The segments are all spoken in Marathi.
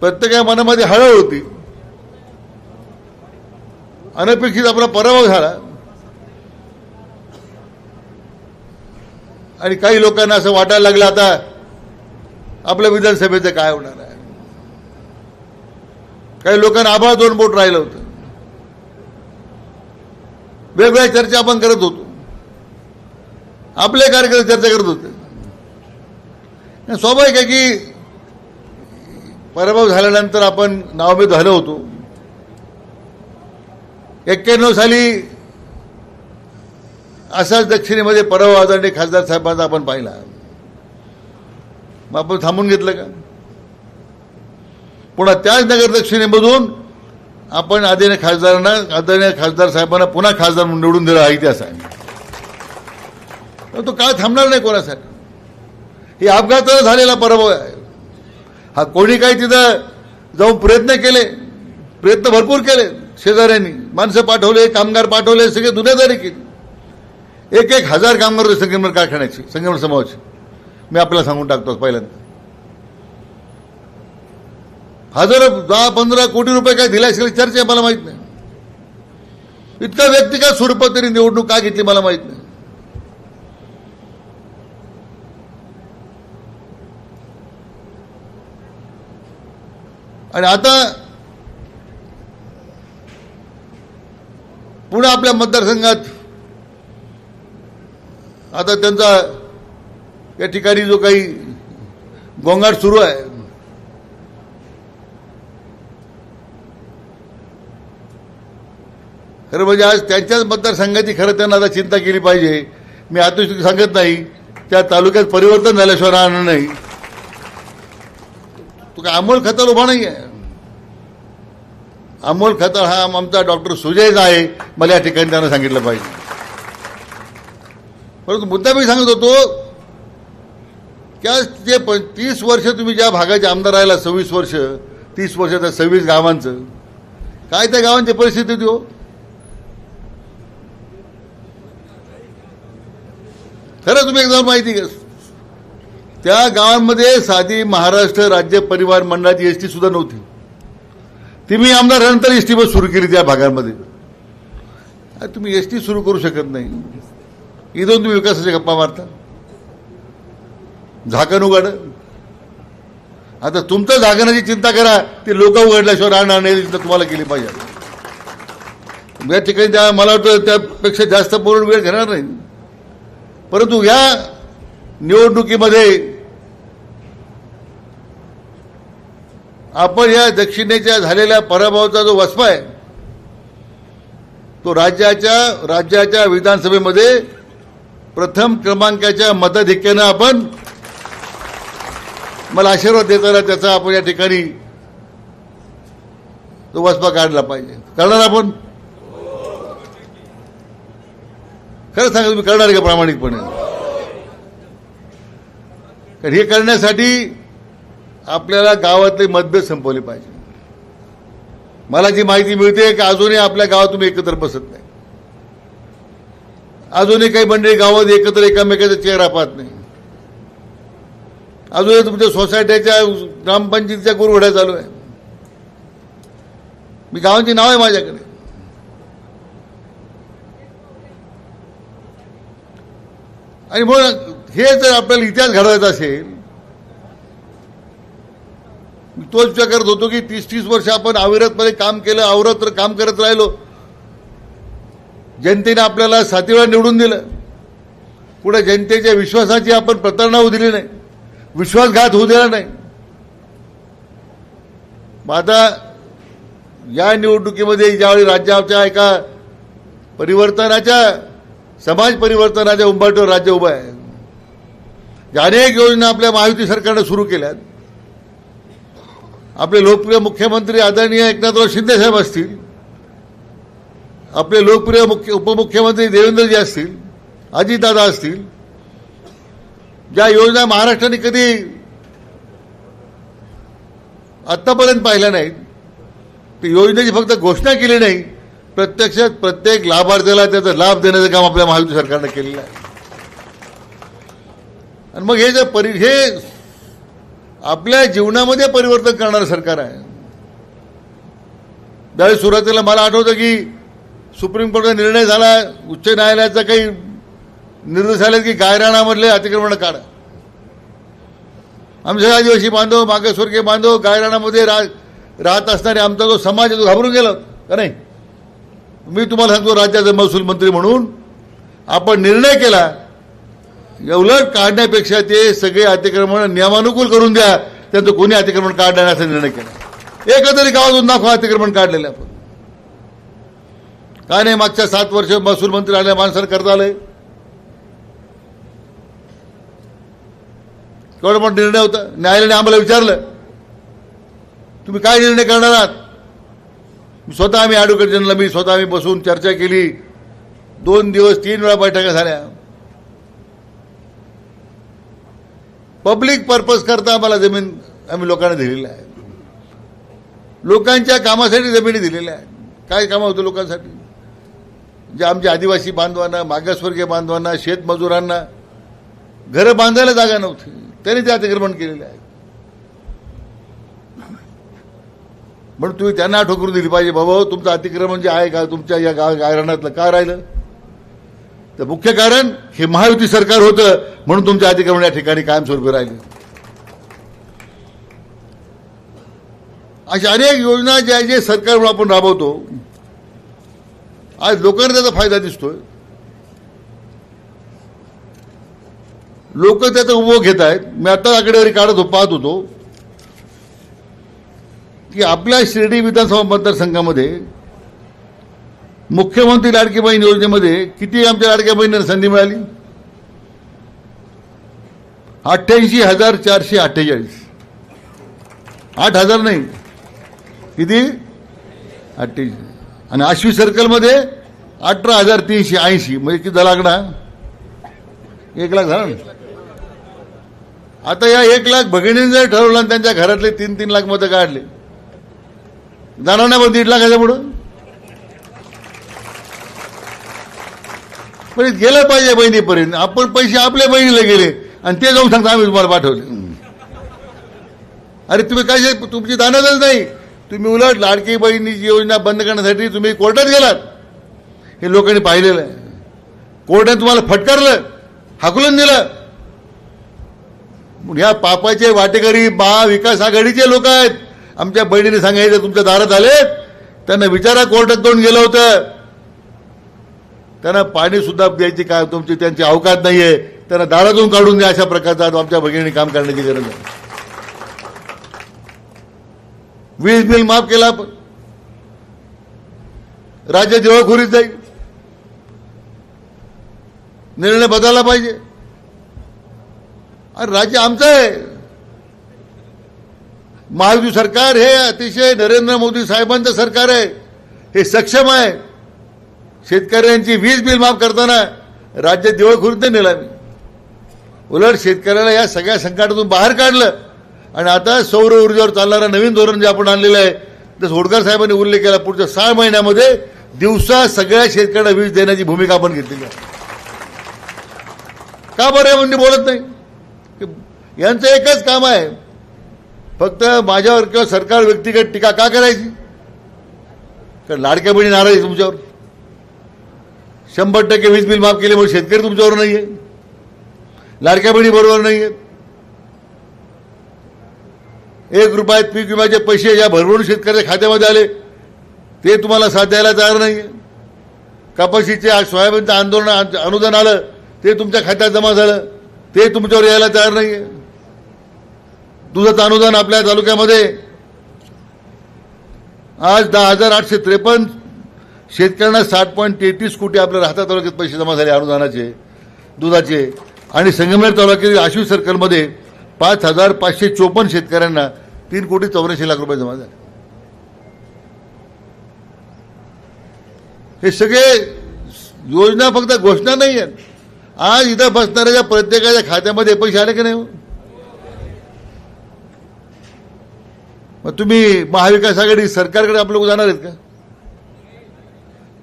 प्रत्येका मनामध्ये हळहळ होती. अनपेक्षित आपला पराभव झाला. आणि काही लोकांना असं वाटायला लागलं आता आपल्या विधानसभेचं काय होणार आहे? काही लोकांना आभाळ दोन बोट राहिलं होतं. वेगवेगळ्या चर्चा आपण करत होतो. आपले कार्यकर्ते चर्चा करत होते. स्वाभाविक आहे की पराभव झाल्यानंतर आपण नावभेद झालो होतो. एक्क्याण्णव साली असाच दक्षिणेमध्ये पराभव आदरणीय खासदार साहेबांचा आपण पाहिला. मग आपण थांबून घेतलं का? पुन्हा त्याच नगर दक्षिणेमधून आपण आदरणीय खासदारांना आदरणीय खासदार साहेबांना पुन्हा खासदार म्हणून निवडून दिला हा इतिहास आहे. तो काय थांबणार नाही कोणासाठी. हे अपघातानं झालेला पराभव आहे. हा कोणी काही तिथं जाऊन प्रयत्न केले प्रयत्न भरपूर केले शेजाऱ्यांनी. माणसं पाठवले कामगार पाठवले सगळे दुनियादारी केली. एक एक हजार कामगार होते संगमनेर कारखान्याचे संगमनेर समाजाचे मी आपल्याला सांगून टाकतो पहिल्यांदा. हजार दहा पंधरा कोटी रुपये काय दिले असेल चर्चा मला माहीत नाही. इतका व्यक्तिगत स्वरूपात तरी निवडणूक का घेतली मला माहीत नाही. आणि आता पुन्हा आपल्या मतदारसंघात आता त्यांचा या ठिकाणी जो काही गोंगाट सुरू आहे खरं म्हणजे आज त्यांच्याच मतदारसंघाची खरं त्यांना आता चिंता केली पाहिजे. मी आता सांगत नाही त्या तालुक्यात परिवर्तन झाल्याशिवाय राहणार नाही. तो काय अमोल खताळ उभा नाही आहे अमोल खताळ हा आमचा डॉक्टर सुजयच आहे मला या ठिकाणी त्यांना सांगितलं पाहिजे. परंतु मुद्दा मी सांगत होतो त्या जे प तीस वर्ष तुम्ही ज्या भागाचे आमदार राहिला सव्वीस वर्ष तीस वर्ष त्या सव्वीस गावांचं काय त्या गावांची परिस्थिती होती हो? खरं तुम्ही एकदा माहिती घ्या. त्या गावांमध्ये साधी महाराष्ट्र राज्य परिवहन मंडळाची एस टी सुद्धा नव्हती. ती मी आमदार झाल्यानंतर एस टी बस सुरू केली त्या भागांमध्ये. तुम्ही एस टी सुरू करू शकत नाही. इथून तुम्ही विकासाच्या गप्पा मारता. झाकण उघड. आता तुमचं झाकणाची चिंता करा. ती लोक उघडल्याशिवाय राहणार नाही चिंता तुम्हाला केली पाहिजे. या ठिकाणी त्या मला वाटतं त्यापेक्षा जास्त पूर्ण वेळ घेणार नाही. परंतु या निवडणुकीमध्ये आपण या दक्षिणेच्या झालेल्या पराभवाचा जो वसपा आहे तो राज्याच्या राज्याच्या विधानसभेमध्ये प्रथम क्रमांकाच्या मताधिक्यानं आपण मला आशीर्वाद देताना त्याचा आपण या ठिकाणी तो वसपा काढला पाहिजे. करणार आपण? खरं सांगा तुम्ही करणार का प्रामाणिकपणे? कारण हे करण्यासाठी आपल्याला गावातले मतभेद संपवले पाहिजे. मला जी माहिती मिळते की अजूनही आपल्या गावात तुम्ही एकत्र बसत नाही. अजूनही काही मंडळी गावात एकत्र एकामेकाचा चेहरा पाहत नाही. अजूनही तुमच्या सोसायटीच्या ग्रामपंचायतीच्या गुरुघड्या चालू आहे मी गावांची नाव आहे माझ्याकडे. आणि मग हे जर आपल्याला इतिहास घडवायचा असेल तोच विचार करत होतो की तीस तीस वर्ष आपण अविरतमध्ये काम केलं अविरत काम करत राहिलो. जनतेने आपल्याला साती वेळा निवडून दिलं. पुढे जनतेच्या विश्वासाची आपण प्रतारणा होऊ दिली नाही. विश्वासघात होऊ दिला नाही. मग आता या निवडणुकीमध्ये ज्यावेळी राज्याच्या एका परिवर्तनाच्या समाज परिवर्तनाच्या उंबाटवर राज्य उभं आहे. ज्या अनेक योजना आपल्या महायुती सरकारनं सुरू केल्यात. आपले लोकप्रिय मुख्यमंत्री आदरणीय एकनाथराव शिंदे साहेब असतील आपले लोकप्रिय मुख्य उपमुख्यमंत्री देवेंद्रजी असतील अजितदादा असतील ज्या योजना महाराष्ट्राने कधी आत्तापर्यंत पाहिल्या नाहीत ती योजनेची फक्त घोषणा केली नाही प्रत्यक्षात प्रत्येक लाभार्थ्याला त्याचा लाभ देण्याचं काम आपल्या महायुती सरकारनं केलेलं आहे. आणि मग हे जे परि हे आपल्या जीवनामध्ये परिवर्तन करणारं सरकार आहे. त्यावेळी सुरुवातीला मला आठवतं की सुप्रीम कोर्टाचा निर्णय झाला उच्च न्यायालयाचा काही निर्देश आले की गायराणामधले अतिक्रमण काढा. आमचे आदिवासी बांधव मागासवर्गीय बांधव गायराणामध्ये रा राहत असणारे आमचा जो समाज आहे तो घाबरून गेला का नाही? मी तुम्हाला सांगतो राज्याचे महसूल मंत्री म्हणून आपण निर्णय केला उलट काढण्यापेक्षा ते सगळे अतिक्रमण नियमानुकूल करून द्या. त्यांचं कोणी अतिक्रमण काढणार असा निर्णय केला. एकतरी गावातून दाखवा अतिक्रमण काढलेलं आपण. काय नाही मागच्या सात वर्ष महसूल मंत्री आल्या माणसाला करता आलंय? केवढा मोठा निर्णय होता. न्यायालयाने आम्हाला विचारलं तुम्ही काय निर्णय करणार आहात? स्वतः आम्ही ॲडव्होकेट जनरल मी स्वतः आम्ही बसून चर्चा केली. दोन दिवस तीन वेळा बैठका झाल्या. पब्लिक पर्पज करता आम्हाला जमीन आम्ही लोकांना दिलेली आहे. लोकांच्या कामासाठी जमिनी दिलेल्या आहेत. काय कामं होतं लोकांसाठी? जे आमच्या आदिवासी बांधवांना मागासवर्गीय बांधवांना शेतमजुरांना घरं बांधायला जागा नव्हती. त्यांनी ते अतिक्रमण केलेले आहे म्हणून तुम्ही त्यांना आठवण करून दिली पाहिजे बाबा तुमचं अतिक्रमण जे आहे का तुमच्या या गाव गायरानातलं का राहिलं? तर मुख्य कारण हे महायुती सरकार होतं म्हणून तुमच्या अतिक्रमण या ठिकाणी कायमस्वरूपी राहिले. अशा अनेक योजना ज्या जे सरकार आपण राबवतो आज लोकांना त्याचा फायदा दिसतोय. लोक त्याचा उपभोग घेत आहेत. मी आता आकडेवारी काढत हो- पाहत होतो की आपल्या शिर्डी विधानसभा मतदारसंघामध्ये मुख्यमंत्री लाडकी बहीण योजनेमध्ये किती आमच्या लाडक्या बहिणींना संधी मिळाली? अठ्ठ्याऐंशी हजार चारशे अठ्ठेचाळीस. आठ हजार नाही. किती? अठ्ठ्याऐंशी आणि आश्वी सर्कलमध्ये अठरा हजार तीनशे ऐंशी. म्हणजे किती झाला आकडा? एक लाख झाला आता या एक लाख भगिनीने जर ठरवलं आणि त्यांच्या घरातले तीन तीन लाख मतं काढले. जाणार नाही पण दीड लाखाच्या पुढं? हे गेलं पाहिजे बहिणीपर्यंत. आपण पैसे आपल्या बहिणीला गेले आणि ते जाऊन सांगता आम्ही तुम्हाला पाठवले. अरे तुम्ही काय तुमची दानच नाही. तुम्ही उलट लाडकी बहिणीची योजना बंद करण्यासाठी तुम्ही कोर्टात गेलात. हे लोकांनी पाहिलेलं आहे. कोर्टाने तुम्हाला फटकारलं हाकलून दिलं. या पापाचे वाटेकरी महाविकास आघाडीचे लोक आहेत. आमच्या बहिणीने सांगायचं तुमच्या दारात आलेत. त्यांना विचारा कोर्टात जाऊन गेलं होतं. त्यांना पाणी सुद्धा द्यायची काय तुमची त्यांची अवकात नाहीये. त्यांना दारातून काढून द्या अशा प्रकारचा आमच्या भगिनी काम करण्याची गरज आहे. वीज बिल माफ केला आपण. राज्य दिवाळखोरीत जाईल. निर्णय बदलला पाहिजे. अरे राज्य आमचं आहे. महायुती सरकार हे अतिशय नरेंद्र मोदी साहेबांचं सरकार आहे. हे सक्षम आहे. शेतकऱ्यांची वीज बिल माफ करताना राज्य दिवाळखोरीत नेला मी उलट शेतकऱ्याला या सगळ्या संकटातून बाहेर काढलं. आणि आता सौर ऊर्जेवर चालणारं नवीन धोरण जे आपण आणलेलं आहे जसं होडकर साहेबांनी उल्लेख केला पुढच्या सहा महिन्यामध्ये दिवसा सगळ्या शेतकऱ्यांना वीज देण्याची भूमिका आपण घेतलेली आहे. का बरं म्हणजे बोलत नाही? यांचं एकच काम आहे. फक्त माझ्यावर किंवा सरकार व्यक्तिगत टीका का करायची? कारण लाडक्या बहिणी नाराज तुमच्यावर. शंभर टक्के वीज बिल माफ केल्यामुळे शेतकरी तुमच्यावर नाही आहे लाडक्या बहिणी बरोबर नाही आहेत एक रुपयात पीक विम्याचे पैसे या भरभरून शेतकऱ्याच्या खात्यामध्ये आले ते तुम्हाला साथ द्यायला तयार नाही कपाशीचे आज सोयाबीनचं आंदोलन अनुदान आलं ते तुमच्या खात्यात जमा झालं ते तुमच्यावर यायला तयार नाही आहे दुधाचं अनुदान आपल्या तालुक्यामध्ये आज दहा हजार आठशे त्रेपन्न शेतकऱ्यांना साठ पॉईंट तेहतीस कोटी आपल्या राहता तालुक्यात पैसे जमा झाले अनुदानाचे दुधाचे. आणि संगमनेर तालुक्यातील आशिव सर्कलमध्ये पाच हजार पाचशे चोपन्न शेतकऱ्यांना तीन कोटी चौऱ्याऐंशी लाख रुपये जमा झाले. हे सगळे योजना फक्त घोषणा नाही आहेत. आज इथं बसणाऱ्या प्रत्येकाच्या खात्यामध्ये पैसे आले की नाही हो? मग तुम्ही महाविकास आघाडी सरकारकडे आपलं जाणार आहेत का?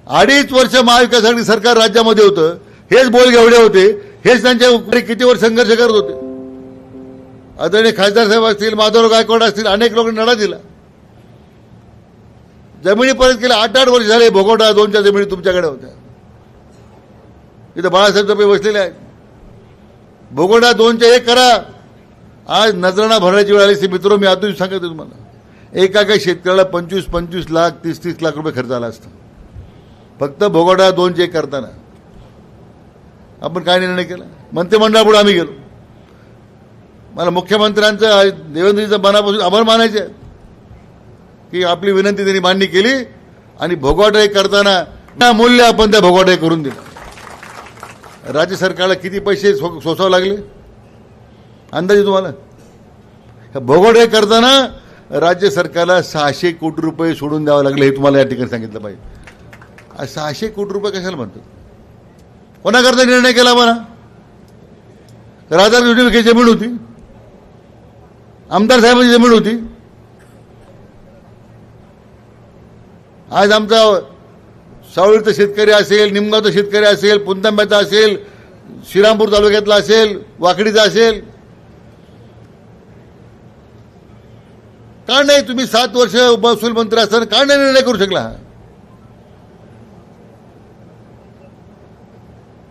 अडीच वर्ष महाविकास आघाडी सरकार राज्यामध्ये होतं. हेच बोल घेवडे होते. हेच त्यांच्या किती वर्ष संघर्ष करत होते. आदरणीय खासदार साहेब असतील माधवराव गायकवाड असतील अनेक लोकांनी लढा दिला. जमिनी परत केल्या आठ आठ वर्ष झाले भोगवटा दोनच्या जमिनी तुमच्याकडे होत्या. इथं बाळासाहेब तपे बसलेले आहेत. भोगवटा दोनच्या एक करा. आज नजराणा भरण्याची वेळ आली. ती मित्र मी आतून सांगतो तुम्हाला. एका एका शेतकऱ्याला पंचवीस पंचवीस लाख तीस तीस लाख रुपये खर्च आला असतं. फक्त भोगोटा दोनचे चेक करताना. आपण काय निर्णय केला? मंत्रिमंडळापुढे आम्ही गेलो. मला मुख्यमंत्र्यांचं देवेंद्रजीचं मनापासून आभार मानायचे आहेत. की आपली विनंती त्यांनी मान्य केली आणि भोगवटा हे करताना ना मूल्य आपण त्या भोगवटा करून दिलं. राज्य सरकारला किती पैसे सो सोसावे लागले? अंदाजे तुम्हाला? भोगवटा हे करताना राज्य सरकारला सहाशे कोटी रुपये सोडून द्यावं लागले हे तुम्हाला या ठिकाणी सांगितलं पाहिजे. सहाशे कोटी रुपये कशाला म्हणतो? कोणाकरता निर्णय केला म्हणा? राधाकृष्ण विखे जमीन होती. आमदार साहेबांची जमीन होती. आज आमचा सावळीचा शेतकरी असेल निमगावचा शेतकरी असेल पुंतांब्याचा असेल श्रीरामपूर तालुक्यातला असेल वाकडीचा असेल. का नाही तुम्ही सात वर्ष महसूल मंत्री असताना का नाही निर्णय करू शकला?